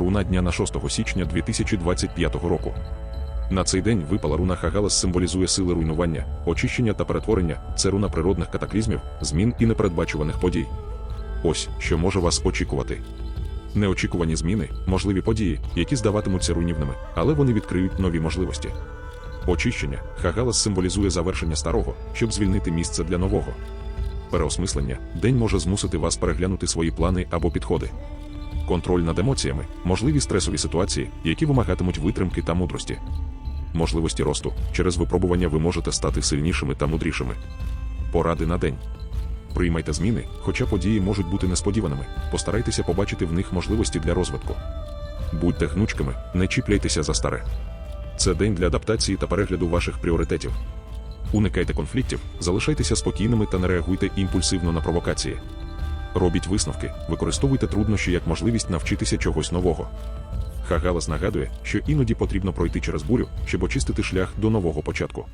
Руна дня на 6 січня 2025 року. На цей день випала руна Хагалас символізує сили руйнування, очищення та перетворення. Це руна природних катаклізмів, змін і непередбачуваних подій. Ось що може вас очікувати. Неочікувані зміни, можливі події, які здаватимуться руйнівними, але вони відкриють нові можливості. Очищення Хагалас символізує завершення старого, щоб звільнити місце для нового. Переосмислення день може змусити вас переглянути свої плани або підходи. Контроль над емоціями, можливі стресові ситуації, які вимагатимуть витримки та мудрості. Можливості росту через випробування ви можете стати сильнішими та мудрішими. Поради на день. Приймайте зміни, хоча події можуть бути несподіваними, постарайтеся побачити в них можливості для розвитку. Будьте гнучкими, не чіпляйтеся за старе. Це день для адаптації та перегляду ваших пріоритетів. Уникайте конфліктів, залишайтеся спокійними та не реагуйте імпульсивно на провокації. Робіть висновки, використовуйте труднощі як можливість навчитися чогось нового. Хагалас нагадує, що іноді потрібно пройти через бурю, щоб очистити шлях до нового початку.